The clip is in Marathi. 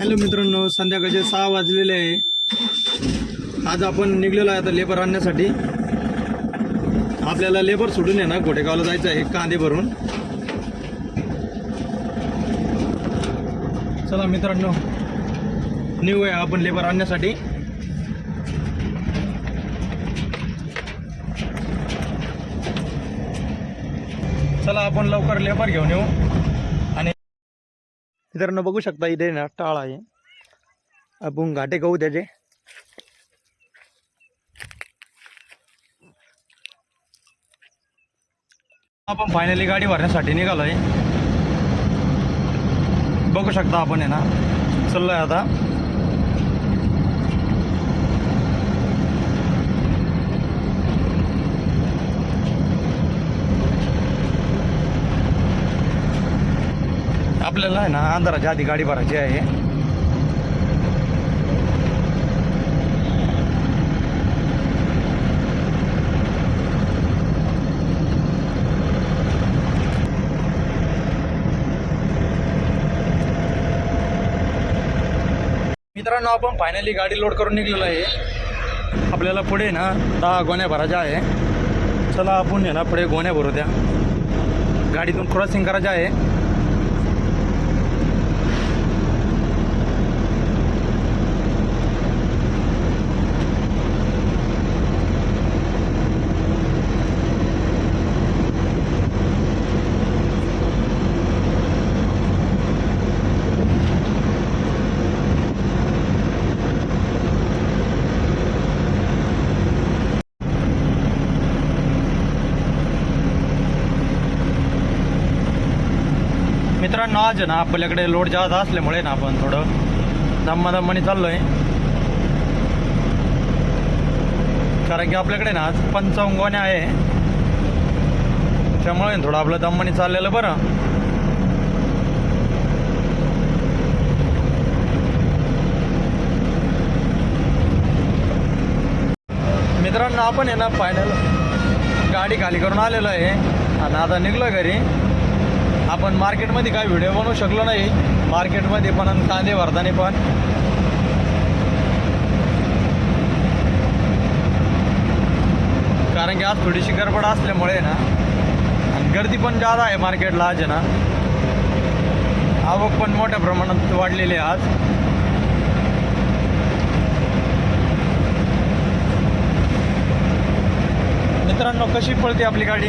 हॅलो मित्रांनो संध्याकाळचे सहा वाजलेले आहे. आज आपण निघलेलो आहे आता लेबर आणण्यासाठी. आपल्याला लेबर सोडून आहे ना घोटेगावला जायचं आहे कांदे भरून. चला मित्रांनो निघूया आपण लेबर आणण्यासाठी. चला आपण लवकर लेबर घेऊन येऊ. मित्रांनो बघू शकता इथे ना टाळ आहे. आपण घाटे गहू त्याचे. आपण फायनली गाडी भरण्यासाठी निघालो आहे बघू शकता आपण आहे ना. चाललोय आता. आपल्याला आहे ना अंधाराच्या आधी गाडी भरायची आहे. मित्रांनो आपण फायनली गाडी लोड करून निघलेलो आहे. आपल्याला पुढे ना दहा गोण्या भरायच्या आहे. चला आपण आहे ना पुढे गोण्या भरू द्या. गाडीतून क्रॉसिंग करायचं आहे. मित्रांनो आज ना आपल्याकडे लोड जास्त असल्यामुळे ना आपण थोडं दम्मादम्माने चाललो आहे कारण की आपल्याकडे ना आज पंचावन्न आहे. त्यामुळे थोडं आपलं दमणी चाललेलं बरं. मित्रांनो आपण आहे ना फायनल गाडी खाली करून आलेलो आहे. आणि आता निघलो घरी. आपण मार्केटमध्ये काय व्हिडिओ बनवू शकलो नाही. मार्केटमध्ये पण आणि कांदे भरताना पण. कारण की आज थोडीशी गडबड असल्यामुळे ना आणि गर्दी पण जादा आहे मार्केटला आज आहे ना. आवक पण मोठ्या प्रमाणात वाढलेली आहे आज. मित्रांनो कशी पळते आपली गाडी?